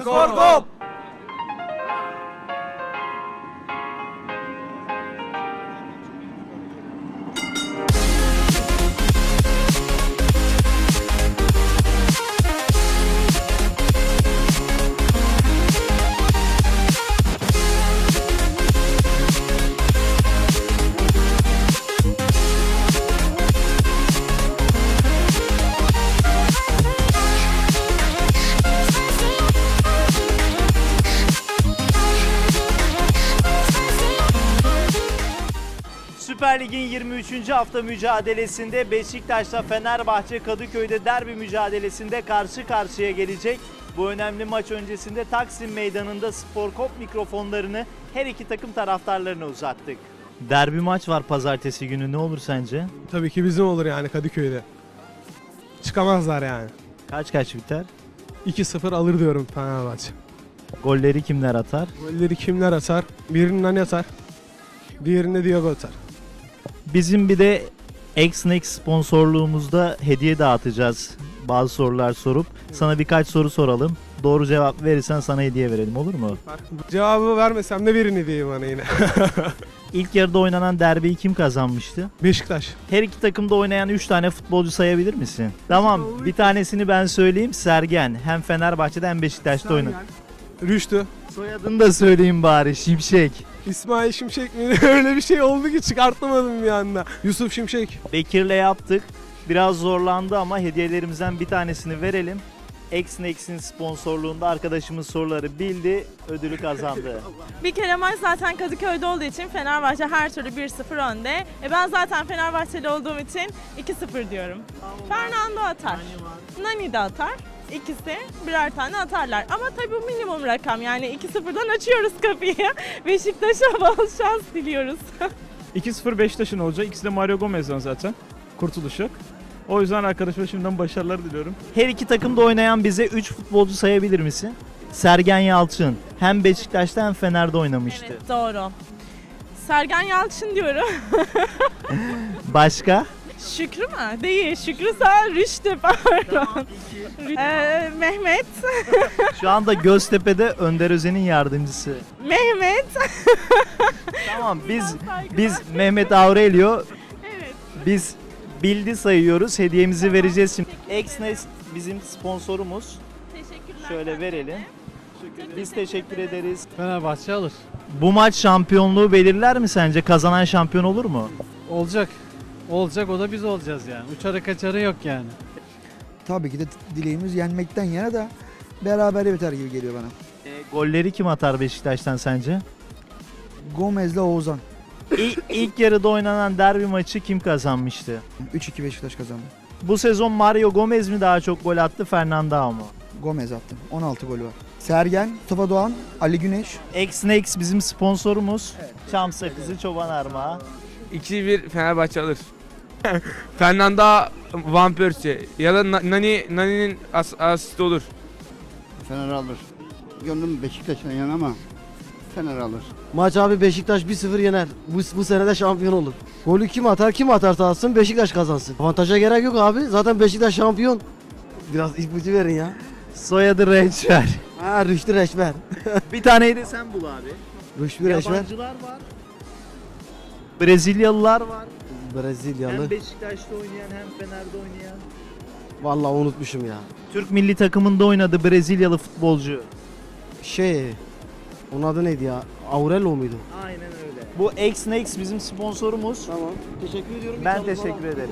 Skor gol. Süper Lig'in 23. hafta mücadelesinde Beşiktaş'la Fenerbahçe Kadıköy'de derbi mücadelesinde karşı karşıya gelecek. Bu önemli maç öncesinde Taksim Meydanı'nda Sporkop mikrofonlarını her iki takım taraftarlarına uzattık. Derbi maç var pazartesi günü ne olur sence? Tabii ki bizim olur yani Kadıköy'de. Çıkamazlar yani. Kaç kaç biter? 2-0 alır diyorum Fenerbahçe. Golleri kimler atar? Golleri kimler atar? Birinden atar. Diğerinde Diego atar. Bizim bir de Xnex sponsorluğumuzda hediye dağıtacağız. Bazı sorular sorup sana birkaç soru soralım. Doğru cevap verirsen sana hediye verelim olur mu? Cevabı vermesem de birini diyeyim bana yine. İlk yarıda oynanan derbiyi kim kazanmıştı? Beşiktaş. Her iki takımda oynayan 3 tane futbolcu sayabilir misin? Tamam bir tanesini ben söyleyeyim. Sergen hem Fenerbahçe'de hem Beşiktaş'ta oynadı. Rüştü. Soyadını da söyleyeyim bari Şimşek. İsmail Şimşek mi? Öyle bir şey oldu ki çıkartamadım bir anda. Yusuf Şimşek. Bekir'le yaptık. Biraz zorlandı ama hediyelerimizden bir tanesini verelim. Xnex'in sponsorluğunda arkadaşımız soruları bildi, ödülü kazandı. Bir kere maç zaten Kadıköy'de olduğu için Fenerbahçe her türlü 1-0 önde. E ben zaten Fenerbahçeli olduğum için 2-0 diyorum. Fernando atar. Nani de atar. İkisi birer tane atarlar. Ama tabii bu minimum rakam. Yani 2-0'dan açıyoruz kapıyı. Beşiktaş'a bol şans diliyoruz. 2-0 Beşiktaş'ın olacak. İkisi de Mario Gomez'den zaten. Kurtuluş yok. O yüzden arkadaşıma şimdiden başarılar diliyorum. Her iki takımda oynayan bize 3 futbolcu sayabilir misin? Sergen Yalçın hem Beşiktaş'ta hem Fener'de oynamıştı. Evet doğru. Sergen Yalçın diyorum. Başka? Şükrü mü? Değil. Şükrü sağ Rüştü pardon. Ee, Mehmet. Şu anda Göztepe'de Önder Özen'in yardımcısı. Mehmet. Tamam biz biz Mehmet Aurelio Evet. biz bildi sayıyoruz. Hediyemizi vereceğiz şimdi. Exnest bizim sponsorumuz. Teşekkürler. Şöyle verelim. Biz teşekkür ederiz. Fenerbahçe alır. Bu maç şampiyonluğu belirler mi sence? Kazanan şampiyon olur mu? Olacak. Olacak o da biz olacağız yani. Uçarı kaçarı yok yani. Tabii ki de dileğimiz yenmekten yana da beraber biter gibi geliyor bana. E, golleri kim atar Beşiktaş'tan sence? Gomez'le Oğuzhan. İlk, ilk yarıda oynanan derbi maçı kim kazanmıştı? 3-2 Beşiktaş kazandı. Bu sezon Mario Gomez mi daha çok gol attı Fernandao mu? Gomez attı. 16 golü var. Sergen, Mustafa Doğan, Ali Güneş. Xnex bizim sponsorumuz. Çam sakızı çoban armağı. 2-1 Fenerbahçe alır. Fernando Van Persie ya da Na- Nani Nani'nin as asisti olur. Fener alır. Gönlüm Beşiktaş'ın yana ama Fener alır. Maç abi Beşiktaş 1-0 yener. Bu, bu sene de şampiyon olur. Golü kim atar kim atarsa atsın Beşiktaş kazansın. Avantaja gerek yok abi. Zaten Beşiktaş şampiyon. Biraz ipucu verin ya. Soyadı Reçber. Ha Rüştü Reçber. Bir taneyi de sen bul abi. Rüştü Reçber. Yabancılar var. Brezilyalılar var. Brezilyalı. Hem Beşiktaş'ta oynayan hem Fener'de oynayan. Vallahi unutmuşum ya. Türk milli takımında oynadı Brezilyalı futbolcu. Şey. Onun adı neydi ya? Aurelo muydu? Aynen öyle. Bu Xnex bizim sponsorumuz. Tamam. Teşekkür ediyorum. Ben teşekkür ederim.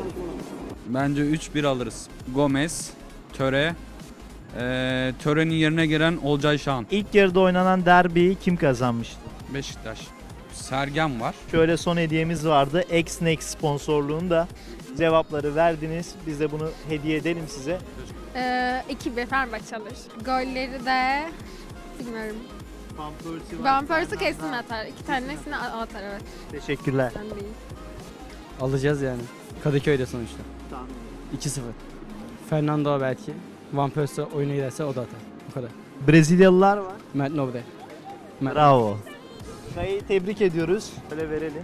Bence 3-1 alırız. Gomez, Töre, eee Töre'nin yerine giren Olcay Şahan. İlk yarıda oynanan derbiyi kim kazanmıştı? Beşiktaş. Sergen var. Şöyle son hediyemiz vardı. Xnex sponsorluğunda cevapları verdiniz. Biz de bunu hediye edelim size. Ee, 2-1 Fenerbahçe alır. Golleri de bilmiyorum. Van Persie kesin atar. İki tanesini atar evet. Teşekkürler. Ben değil. Alacağız yani. Kadıköy'de sonuçta. 2-0. Fernando belki. Van Persie oyuna giderse o da atar. Bu kadar. Brezilyalılar var. Matt Nobre. Matt Bravo. Kaya'yı tebrik ediyoruz. Böyle verelim.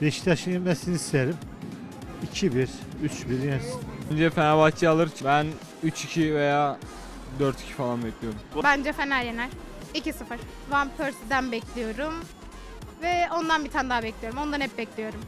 Beşiktaş'ın yenmesini isterim. 2-1, 3-1 yensin. Önce Fenerbahçe alır. Ben 3-2 veya 4-2 falan bekliyorum. Bence Fener yener. 2-0. Van Persie'den bekliyorum. Ve ondan bir tane daha bekliyorum. Ondan hep bekliyorum.